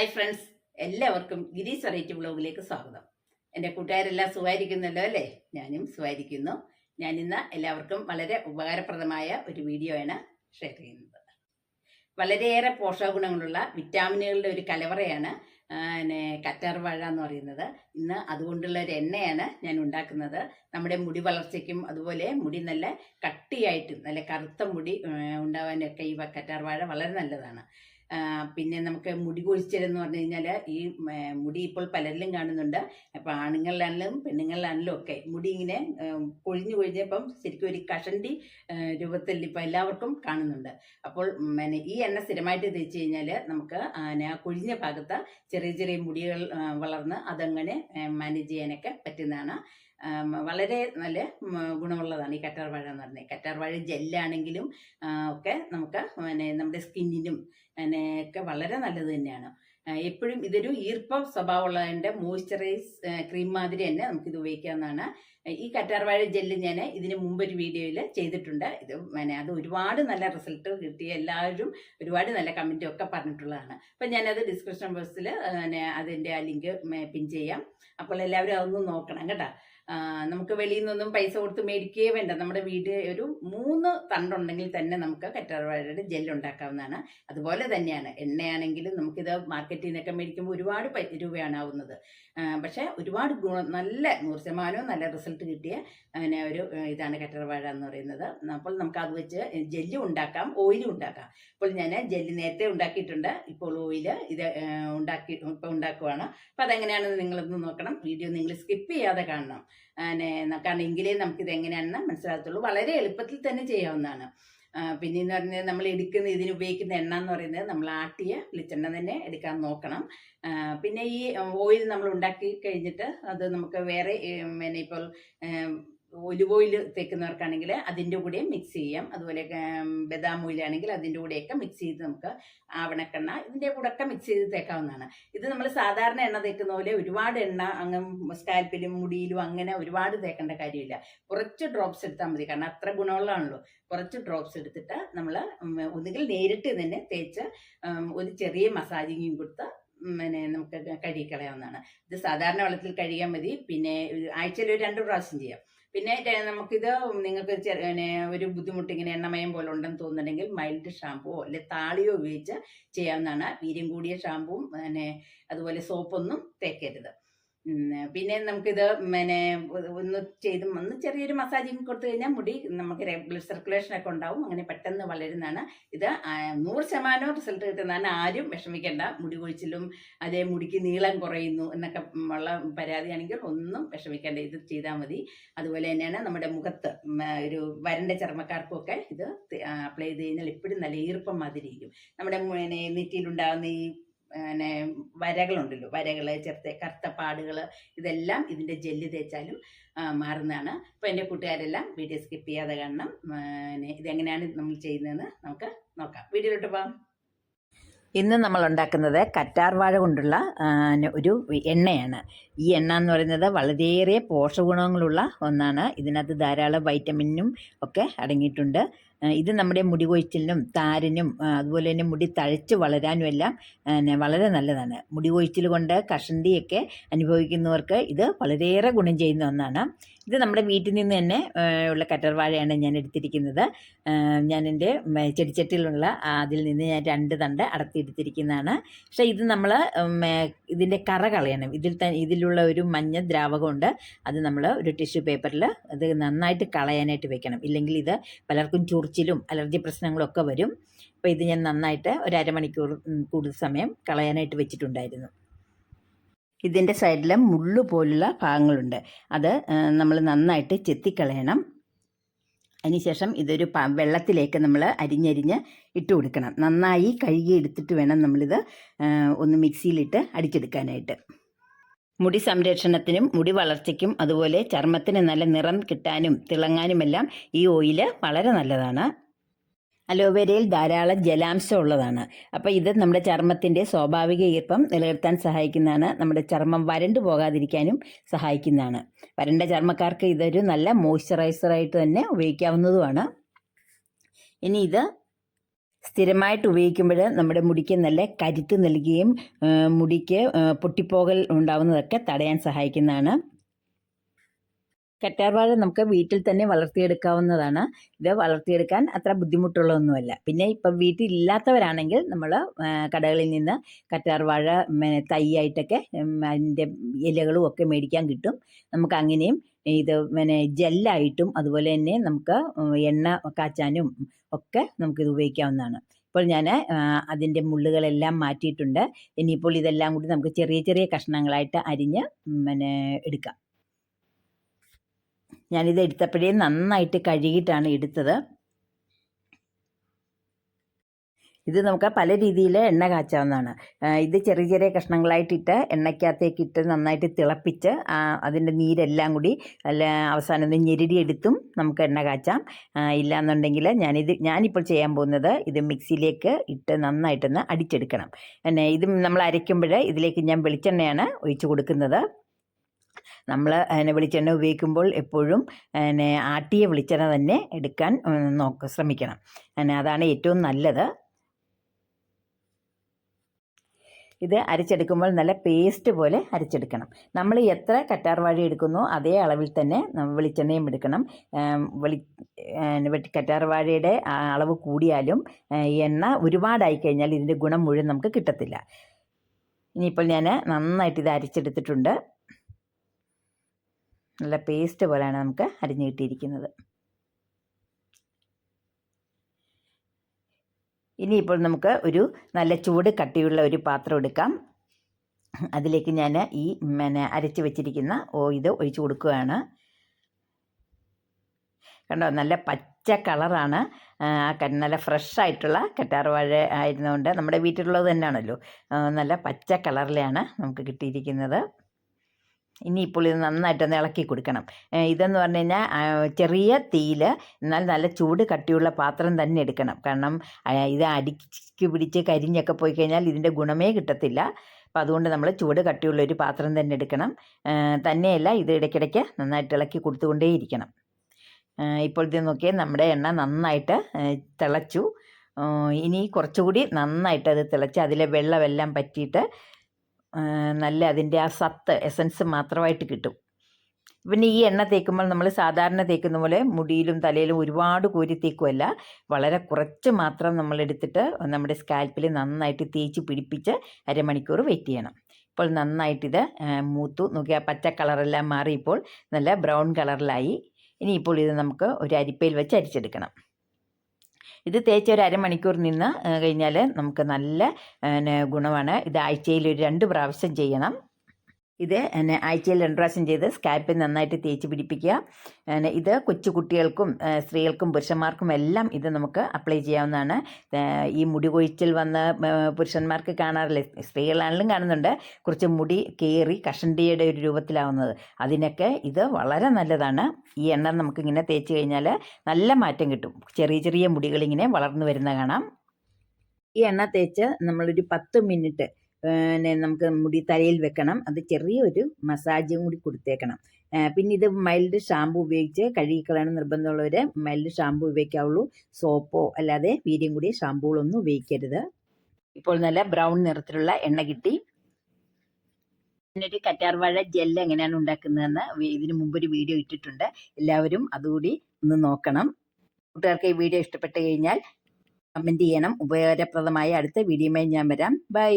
Hi friends എല്ലാവർക്കും ഗിരീസ് variety ബ്ലോഗിലേക്ക് സ്വാഗതം. എന്റെ കൂട്ടുകാരെല്ലാം സുഖമായിരിക്കുന്നല്ലോ അല്ലേ? ഞാനും സുഖമായിരിക്കുന്നു. ഞാൻ എല്ലാവർക്കും വളരെ ഉപകാരപ്രദമായ ഒരു വീഡിയോ ആണ് ഷെയർ ചെയ്യുന്നത്. വളരെയേറെ പോഷകഗുണങ്ങളുള്ള വിറ്റാമിനുകളുടെ ഒരു കലവറയാണ് പിന്നെ കറ്റാർവാഴ എന്ന് പറയുന്നത്. ഇന്ന് അതുകൊണ്ടുള്ള ഒരു എണ്ണയാണ് ഞാൻ ഉണ്ടാക്കുന്നത്. നമ്മുടെ മുടി വളർച്ചയ്ക്കും അതുപോലെ മുടി നല്ല കട്ടിയായിട്ടും നല്ല കറുത്ത മുടി ഉണ്ടാവാനൊക്കെ ഈ കറ്റാർവാഴ വളരെ നല്ലതാണ്. പിന്നെ നമുക്ക് മുടി കൊഴിച്ചിലെന്ന് പറഞ്ഞു കഴിഞ്ഞാൽ ഈ മുടി ഇപ്പോൾ പലരിലും കാണുന്നുണ്ട്. അപ്പോൾ ആണുങ്ങളിലാണെങ്കിലും പെണ്ണുങ്ങളിലാണെങ്കിലും ഒക്കെ മുടി ഇങ്ങനെ കൊഴിഞ്ഞു കൊഴിഞ്ഞപ്പം ശരിക്കും ഒരു കഷണ്ടി രൂപത്തിൽ ഇപ്പോൾ എല്ലാവർക്കും കാണുന്നുണ്ട്. അപ്പോൾ ഈ എണ്ണ സ്ഥിരമായിട്ട് തേച്ച് കഴിഞ്ഞാൽ നമുക്ക് ആ, കൊഴിഞ്ഞ ഭാഗത്ത് ചെറിയ ചെറിയ മുടികൾ വളർന്ന് അതങ്ങനെ മാനേജ് ചെയ്യാനൊക്കെ പറ്റുന്നതാണ്. വളരെ നല്ല ഗുണമുള്ളതാണ് ഈ കറ്റാർ വാഴ എന്ന് പറഞ്ഞത് കറ്റാർ വാഴ ജെല്ലാണെങ്കിലും ഒക്കെ നമുക്ക് പിന്നെ നമ്മുടെ സ്കിന്നിനും പിന്നെ ഒക്കെ വളരെ നല്ലത് തന്നെയാണ്. എപ്പോഴും ഇതൊരു ഈർപ്പം സ്വഭാവമുള്ളതിന്റെ മോയ്സ്ചറൈസ് ക്രീം മാതിരി തന്നെ നമുക്ക് നമുക്കിത് ഉപയോഗിക്കാവുന്നതാണ്. ഈ കറ്റാർവാഴ ജെല്ല് ഞാൻ ഇതിന് മുമ്പ് ഒരു വീഡിയോയിൽ ചെയ്തിട്ടുണ്ട്. ഇത് പിന്നെ അത് ഒരുപാട് നല്ല റിസൾട്ട് കിട്ടി എല്ലാവരും ഒരുപാട് നല്ല കമന്റും ഒക്കെ പറഞ്ഞിട്ടുള്ളതാണ്. അപ്പം ഞാനത് ഡിസ്ക്രിപ്ഷൻ ബോക്സിൽ അതിന്റെ ആ ലിങ്ക് പിൻ ചെയ്യാം. അപ്പോൾ എല്ലാവരും അതൊന്നും നോക്കണം കേട്ടോ. നമുക്ക് വെളിയിൽ നിന്നൊന്നും പൈസ കൊടുത്ത് മേടിക്കുകയേ വേണ്ട. നമ്മുടെ വീട് ഒരു മൂന്ന് തണ്ടുണ്ടെങ്കിൽ തന്നെ നമുക്ക് കറ്റാർവാഴയുടെ ജെല്ല് ഉണ്ടാക്കാവുന്നതാണ്. അതുപോലെ തന്നെയാണ്. എണ്ണയാണെങ്കിലും നമുക്കിത് മാർക്കറ്റിൽ നിന്നൊക്കെ മേടിക്കുമ്പോൾ ഒരുപാട് രൂപയാണ് ആവുന്നത്. പക്ഷേ ഒരുപാട് ഗുണം നല്ല നൂറ് ശതമാനവും നല്ല റിസൾട്ട് കിട്ടിയ അങ്ങനെ ഒരു ഇതാണ് കറ്റർവാഴ എന്ന് പറയുന്നത്. അപ്പോൾ നമുക്ക് അത് വെച്ച് ജെല്ലും ഉണ്ടാക്കാം ഓയിലും ഉണ്ടാക്കാം. അപ്പോൾ ഞാൻ ജെല്ല് നേരത്തെ ഉണ്ടാക്കിയിട്ടുണ്ട്. ഇപ്പോൾ ഓയിൽ ഇത് ഉണ്ടാക്കി ഇപ്പോൾ ഉണ്ടാക്കുവാണ്. അപ്പോൾ അതെങ്ങനെയാണെന്ന് നിങ്ങളൊന്ന് നോക്കണം. വീഡിയോ നിങ്ങൾ സ്കിപ്പ് ചെയ്യാതെ കാണണം. അങ്ങനെ കാരണം എങ്കിലേ നമുക്കിത് എങ്ങനെയാണെന്ന് മനസ്സിലാകത്തുള്ളൂ. വളരെ എളുപ്പത്തിൽ തന്നെ ചെയ്യാവുന്നതാണ്. പിന്നെന്ന് പറഞ്ഞാൽ നമ്മൾ എടുക്കുന്ന ഇതിന് ഉപയോഗിക്കുന്ന എണ്ണ എന്ന് പറയുന്നത് നമ്മൾ ആട്ടിയ വെളിച്ചെണ്ണ തന്നെ എടുക്കാൻ നോക്കണം. പിന്നെ ഈ ഓയിൽ നമ്മൾ ഉണ്ടാക്കി കഴിഞ്ഞിട്ട് അത് നമുക്ക് വേറെ പിന്നെ ഇപ്പോൾ ഒലിവ് ഓയിൽ തേക്കുന്നവർക്കാണെങ്കിൽ അതിന്റെ കൂടെയും മിക്സ് ചെയ്യാം. അതുപോലെ ബദാം ഓയിൽ ആണെങ്കിൽ അതിന്റെ കൂടെയൊക്കെ മിക്സ് ചെയ്ത് നമുക്ക് ആവണക്കെണ്ണ ഇതിന്റെ കൂടെ ഒക്കെ മിക്സ് ചെയ്ത് തേക്കാവുന്നതാണ്. ഇത് നമ്മൾ സാധാരണ എണ്ണ തേക്കുന്ന പോലെ ഒരുപാട് എണ്ണ അങ്ങ് സ്കാൽപ്പിലും മുടിയിലും അങ്ങനെ ഒരുപാട് തേക്കേണ്ട കാര്യമില്ല. കുറച്ച് ഡ്രോപ്സ് എടുത്താൽ മതി. കാരണം അത്ര ഗുണമുള്ളതാണല്ലോ. കുറച്ച് ഡ്രോപ്സ് എടുത്തിട്ട് നമ്മൾ ഒന്നുകിൽ നേരിട്ട് തന്നെ തേച്ച് ഒരു ചെറിയ മസാജിങ്ങും കൊടുത്ത് പിന്നെ നമുക്ക് കഴുകിക്കളയാവുന്നതാണ്. ഇത് സാധാരണ വെള്ളത്തിൽ കഴുകിയാൽ മതി. പിന്നെ ആഴ്ചയിൽ ഒരു രണ്ട് പ്രാവശ്യം ചെയ്യാം. പിന്നെ നമുക്കിത് നിങ്ങൾക്ക് ഒരു ബുദ്ധിമുട്ട് ഇങ്ങനെ എണ്ണമയം പോലെ ഉണ്ടെന്ന് തോന്നുന്നുണ്ടെങ്കിൽ മൈൽഡ് ഷാമ്പുവോ അല്ലെ താളിയോ ഉപയോഗിച്ച് ചെയ്യാവുന്നതാണ്. വീര്യം കൂടിയ ഷാമ്പുവും പിന്നെ അതുപോലെ സോപ്പൊന്നും തേക്കരുത്. പിന്നെ നമുക്കിത് പിന്നെ ഒന്ന് ചെയ്ത് ഒന്ന് ചെറിയൊരു മസാജിങ് കൊടുത്തു കഴിഞ്ഞാൽ മുടി നമുക്ക് ബ്ലഡ് സർക്കുലേഷൻ ഒക്കെ ഉണ്ടാവും. അങ്ങനെ പെട്ടെന്ന് വളരുന്നതാണ്. ഇത് നൂറ് ശതമാനം റിസൾട്ട് കിട്ടുന്നതാണ്. ആരും വിഷമിക്കേണ്ട. മുടി കൊഴിച്ചിലും അതേ മുടിക്ക് നീളം കുറയുന്നു എന്നൊക്കെ ഉള്ള പരാതിയാണെങ്കിൽ ഒന്നും വിഷമിക്കേണ്ട. ഇത് ചെയ്താൽ മതി. അതുപോലെ തന്നെയാണ് നമ്മുടെ മുഖത്ത് ഒരു വരണ്ട ചർമ്മക്കാർക്കൊക്കെ ഇത് അപ്ലൈ ചെയ്ത് കഴിഞ്ഞാൽ എപ്പോഴും നല്ല ഈർപ്പം മാതിരി ഇരിക്കും. നമ്മുടെ നെറ്റിയിലുണ്ടാകുന്ന ഈ പിന്നെ വരകളുണ്ടല്ലോ. വരകൾ ചെറുത്ത കറുത്ത പാടുകൾ ഇതെല്ലാം ഇതിന്റെ ജെല്ല് തേച്ചാലും മാറുന്നതാണ്. അപ്പോൾ എന്റെ കൂട്ടുകാരെല്ലാം വീഡിയോ സ്കിപ്പ് ചെയ്യാതെ കാണണം. പിന്നെ ഇതെങ്ങനെയാണ് നമ്മൾ ചെയ്യുന്നതെന്ന് നമുക്ക് നോക്കാം. വീഡിയോയിലോട്ട് പോകാം ഇന്ന് നമ്മൾ ഉണ്ടാക്കുന്നത് കറ്റാർ വാഴ കൊണ്ടുള്ള ഒരു എണ്ണയാണ്. ഈ എണ്ണ എന്ന് പറയുന്നത് വളരെയേറെ പോഷകഗുണങ്ങളുള്ള ഒന്നാണ്. ഇതിനകത്ത് ധാരാളം വൈറ്റമിനും ഒക്കെ അടങ്ങിയിട്ടുണ്ട്. ഇത് നമ്മുടെ മുടി കൊഴിച്ചിലിനും താരനും അതുപോലെ തന്നെ മുടി തഴച്ച് വളരാനും എല്ലാം വളരെ നല്ലതാണ്. മുടി കൊഴിച്ചിൽ കൊണ്ട് കഷണ്ടിയൊക്കെ അനുഭവിക്കുന്നവർക്ക് ഇത് വളരെയേറെ ഗുണം ചെയ്യുന്ന ഒന്നാണ്. ഇത് നമ്മുടെ വീട്ടിൽ നിന്ന് തന്നെ ഉള്ള കറ്റർവാഴയാണ് ഞാൻ എടുത്തിരിക്കുന്നത്. ഞാൻ എന്റെ ചെടിച്ചട്ടിയിലുള്ള അതിൽ നിന്ന് ഞാൻ രണ്ട് തണ്ട് അടർത്തിയെടുത്തിരിക്കുന്നതാണ് പക്ഷേ ഇത് നമ്മൾ ഇതിന്റെ കറ കളയണം. ഇതിൽ തന്നെ ഇതിലുള്ള ഒരു മഞ്ഞ ദ്രാവകമുണ്ട്. അത് നമ്മൾ ഒരു ടിഷ്യൂ പേപ്പറിൽ അത് നന്നായിട്ട് കളയാനായിട്ട് വെക്കണം. ഇല്ലെങ്കിൽ ഇത് പലർക്കും ചൊറിച്ചിലും അലർജി പ്രശ്നങ്ങളൊക്കെ വരും. അപ്പോൾ ഇത് ഞാൻ നന്നായിട്ട് ഒരു അരമണിക്കൂർ കൂടുതൽ സമയം കളയാനായിട്ട് വെച്ചിട്ടുണ്ടായിരുന്നു. ഇതിന്റെ സൈഡിൽ മുള്ളു പോലുള്ള ഭാഗങ്ങളുണ്ട്. അത് നമ്മൾ നന്നായിട്ട് ചെത്തിക്കളയണം. അതിനുശേഷം ഇതൊരു വെള്ളത്തിലേക്ക് നമ്മൾ അരിഞ്ഞരിഞ്ഞ് ഇട്ട് കൊടുക്കണം. നന്നായി കഴുകി എടുത്തിട്ട് വേണം നമ്മളിത് ഒന്ന് മിക്സിയിലിട്ട് അടിച്ചെടുക്കാനായിട്ട്. മുടി സംരക്ഷണത്തിനും മുടി വളർച്ചയ്ക്കും അതുപോലെ ചർമ്മത്തിന് നല്ല നിറം കിട്ടാനും തിളങ്ങാനുമെല്ലാം ഈ ഓയിൽ വളരെ നല്ലതാണ്. അലോവേരയിൽ ധാരാളം ജലാംശം ഉള്ളതാണ്. അപ്പോൾ ഇത് നമ്മുടെ ചർമ്മത്തിന്റെ സ്വാഭാവിക ഈർപ്പം നിലനിർത്താൻ സഹായിക്കുന്നതാണ്. നമ്മുടെ ചർമ്മം വരണ്ടു പോകാതിരിക്കാനും സഹായിക്കുന്നതാണ്. വരണ്ട ചർമ്മക്കാർക്ക് ഇതൊരു നല്ല മോയ്സ്ചറൈസറായിട്ട് തന്നെ ഉപയോഗിക്കാവുന്നതുമാണ്. ഇനി ഇത് സ്ഥിരമായിട്ട് ഉപയോഗിക്കുമ്പോൾ നമ്മുടെ മുടിക്ക് നല്ല കരുത്ത് നൽകുകയും മുടിക്ക് പൊട്ടിപ്പോകൽ ഉണ്ടാവുന്നതൊക്കെ തടയാൻ സഹായിക്കുന്നതാണ്. കറ്റാർവാഴ നമുക്ക് വീട്ടിൽ തന്നെ വളർത്തിയെടുക്കാവുന്നതാണ്. ഇത് വളർത്തിയെടുക്കാൻ അത്ര ബുദ്ധിമുട്ടുള്ളതൊന്നുമല്ല. പിന്നെ ഇപ്പം വീട്ടിലില്ലാത്തവരാണെങ്കിൽ നമ്മൾ കടകളിൽ നിന്ന് കറ്റാർവാഴ തൈയായിട്ടൊക്കെ അതിന്റെ ഇലകളും ഒക്കെ മേടിക്കാൻ കിട്ടും. നമുക്ക് അങ്ങനെയും ഇത് പിന്നെ ജെല്ലായിട്ടും അതുപോലെ തന്നെ നമുക്ക് എണ്ണ കാച്ചാനും ഒക്കെ നമുക്കിത് ഉപയോഗിക്കാവുന്നതാണ്. ഇപ്പോൾ ഞാൻ അതിന്റെ മുള്ളുകളെല്ലാം മാറ്റിയിട്ടുണ്ട്. ഇനിയിപ്പോൾ ഇതെല്ലാം കൂടി നമുക്ക് ചെറിയ ചെറിയ കഷ്ണങ്ങളായിട്ട് അരിഞ്ഞ് പിന്നെ എടുക്കാം. ഞാനിത് എടുത്തപ്പോഴേ നന്നായിട്ട് കഴുകിയിട്ടാണ് എടുത്തത്. ഇത് നമുക്ക് പല രീതിയിൽ എണ്ണ കാച്ചാവുന്നതാണ്. ഇത് ചെറിയ ചെറിയ കഷ്ണങ്ങളായിട്ടിട്ട് എണ്ണയ്ക്കകത്തേക്ക് ഇട്ട് നന്നായിട്ട് തിളപ്പിച്ച് അതിന്റെ നീരെല്ലാം കൂടി അല്ല അവസാനം ഒന്ന് ഞെരുടിയെടുത്തും നമുക്ക് എണ്ണ കാച്ചാം. ആ, ഇല്ലാന്നുണ്ടെങ്കിൽ ഞാനിത് ഞാനിപ്പോൾ ചെയ്യാൻ പോകുന്നത് ഇത് മിക്സിയിലേക്ക് ഇട്ട് നന്നായിട്ടൊന്ന് അടിച്ചെടുക്കണം. പിന്നെ ഇത് നമ്മൾ അരയ്ക്കുമ്പോൾ ഇതിലേക്ക് ഞാൻ വെളിച്ചെണ്ണയാണ് ഒഴിച്ചു കൊടുക്കുന്നത്. നമ്മൾ അതിനെ വെളിച്ചെണ്ണ ഉപയോഗിക്കുമ്പോൾ എപ്പോഴും പിന്നെ ആട്ടിയ വെളിച്ചെണ്ണ തന്നെ എടുക്കാൻ നോക്ക് ശ്രമിക്കണം. അതാണ് ഏറ്റവും നല്ലത്. ഇത് അരിച്ചെടുക്കുമ്പോൾ നല്ല പേസ്റ്റ് പോലെ അരിച്ചെടുക്കണം. നമ്മൾ എത്ര കറ്റാർവാഴ എടുക്കുന്നോ അതേ അളവിൽ തന്നെ വെളിച്ചെണ്ണയും എടുക്കണം. വെളി കറ്റാർവാഴയുടെ അളവ് കൂടിയാലും എണ്ണ ഒരുപാടായി കഴിഞ്ഞാൽ ഇതിന്റെ ഗുണം മുഴുവൻ നമുക്ക് കിട്ടത്തില്ല. ഇനിയിപ്പോൾ ഞാൻ നന്നായിട്ട് ഇത് അരിച്ചെടുത്തിട്ടുണ്ട്. നല്ല പേസ്റ്റ് പോലെയാണ് നമുക്ക് അരിഞ്ഞു കിട്ടിയിരിക്കുന്നത്. ഇനിയിപ്പോൾ നമുക്ക് ഒരു നല്ല ചൂട് കട്ടിയുള്ള ഒരു പാത്രം എടുക്കാം. അതിലേക്ക് ഞാൻ ഈ പിന്നെ അരച്ച് വെച്ചിരിക്കുന്ന ഓ ഇത് ഒഴിച്ച് കൊടുക്കുകയാണ്. കണ്ടോ? നല്ല പച്ച കളറാണ്. നല്ല ഫ്രഷ് ആയിട്ടുള്ള കറ്റാർവാഴ ആയിരുന്നുകൊണ്ട് നമ്മുടെ വീട്ടിലുള്ളത് തന്നെയാണല്ലോ. നല്ല പച്ച കളറിലാണ് നമുക്ക് കിട്ടിയിരിക്കുന്നത്. ഇനിയിപ്പോൾ ഇത് നന്നായിട്ടൊന്ന് ഇളക്കി കൊടുക്കണം. ഇതെന്ന് പറഞ്ഞു കഴിഞ്ഞാൽ ചെറിയ തീയിൽ എന്നാൽ നല്ല ചൂട് കട്ടിയുള്ള പാത്രം തന്നെ എടുക്കണം. കാരണം ഇത് അടിക്ക് പിടിച്ച് കരിഞ്ഞൊക്കെ പോയി കഴിഞ്ഞാൽ ഇതിന്റെ ഗുണമേ കിട്ടത്തില്ല. അപ്പോൾ അതുകൊണ്ട് നമ്മൾ ചൂട് കട്ടിയുള്ള ഒരു പാത്രം തന്നെ എടുക്കണം. തന്നെയല്ല ഇത് ഇടയ്ക്കിടയ്ക്ക് നന്നായിട്ട് ഇളക്കി കൊടുത്തുകൊണ്ടേയിരിക്കണം. ഇപ്പോൾ ഇത് നോക്കിയാൽ നമ്മുടെ എണ്ണ നന്നായിട്ട് തിളച്ചു. ഇനി കുറച്ചുകൂടി നന്നായിട്ട് അത് തിളച്ച് അതിലെ വെള്ളമെല്ലാം പറ്റിയിട്ട് നല്ല അതിന്റെ ആ സത്ത് എസൻസ് മാത്രമായിട്ട് കിട്ടും. പിന്നെ ഈ എണ്ണ തേക്കുമ്പോൾ നമ്മൾ സാധാരണ തേക്കുന്ന പോലെ മുടിയിലും തലയിലും ഒരുപാട് കോരി തേക്കുമല്ല വളരെ കുറച്ച് മാത്രം നമ്മൾ എടുത്തിട്ട് നമ്മുടെ സ്കാൽപ്പിൽ നന്നായിട്ട് തേച്ച് പിടിപ്പിച്ച് അരമണിക്കൂർ വെയിറ്റ് ചെയ്യണം. ഇപ്പോൾ നന്നായിട്ടിത് മൂത്തു മൂത്തു. നോക്കിയാൽ പച്ച കളറെല്ലാം മാറി ഇപ്പോൾ നല്ല ബ്രൗൺ കളറിലായി. ഇനിയിപ്പോൾ ഇത് നമുക്ക് ഒരു അരിപ്പയിൽ വെച്ച് അരിച്ചെടുക്കണം. ഇത് തേച്ച് ഒരു അരമണിക്കൂർ നിന്ന് കഴിഞ്ഞാൽ നമുക്ക് നല്ല ഗുണമാണ്. ഇത് ആഴ്ചയിൽ ഒരു രണ്ട് പ്രാവശ്യം ചെയ്യണം. ഇത് എന്നെ ആഴ്ചയിൽ രണ്ട് പ്രാവശ്യം ചെയ്ത് സ്കാൽപ്പിൽ നന്നായിട്ട് തേച്ച് പിടിപ്പിക്കുക. ഇത് കൊച്ചു കുട്ടികൾക്കും സ്ത്രീകൾക്കും പുരുഷന്മാർക്കും എല്ലാം ഇത് നമുക്ക് അപ്ലൈ ചെയ്യാവുന്നതാണ്. ഈ മുടി കൊഴിച്ചിൽ വന്ന പുരുഷന്മാർക്ക് കാണാറില്ലേ? സ്ത്രീകളാണെങ്കിലും കാണുന്നുണ്ട്. കുറച്ച് മുടി കയറി കഷണ്ടിയുടെ ഒരു രൂപത്തിലാവുന്നത്. അതിനൊക്കെ ഇത് വളരെ നല്ലതാണ്. ഈ എണ്ണ നമുക്കിങ്ങനെ തേച്ച് കഴിഞ്ഞാൽ നല്ല മാറ്റം കിട്ടും. ചെറിയ ചെറിയ മുടികളിങ്ങനെ വളർന്നു വരുന്ന കാണാം. ഈ എണ്ണ തേച്ച് നമ്മളൊരു പത്ത് മിനിറ്റ് പിന്നെ നമുക്ക് മുടി തലയിൽ വെക്കണം. അത് ചെറിയൊരു മസാജും കൂടി കൊടുത്തേക്കണം. പിന്നെ ഇത് മൈൽഡ് ഷാമ്പു ഉപയോഗിച്ച് കഴുകിക്കളയണം നിർബന്ധമുള്ളവർ മൈൽഡ് ഷാമ്പു ഉപയോഗിക്കാവുള്ളൂ. സോപ്പോ അല്ലാതെ വീര്യം കൂടിയ ഷാമ്പുകളൊന്നും ഉപയോഗിക്കരുത്. ഇപ്പോൾ നല്ല ബ്രൗൺ നിറത്തിലുള്ള എണ്ണ കിട്ടി. പിന്നൊരു കറ്റാർവാഴ ജെല്ല് എങ്ങനെയാണ് ഉണ്ടാക്കുന്നതെന്ന് ഇതിനു മുമ്പ് ഒരു വീഡിയോ ഇട്ടിട്ടുണ്ട്. എല്ലാവരും അതുകൂടി ഒന്ന് നോക്കണം. കൂട്ടുകാർക്ക് ഈ വീഡിയോ ഇഷ്ടപ്പെട്ട് കഴിഞ്ഞാൽ കമന്റ് ചെയ്യണം. ഉപകാരപ്രദമായ അടുത്ത വീഡിയോയുമായി ഞാൻ വരാം. ബൈ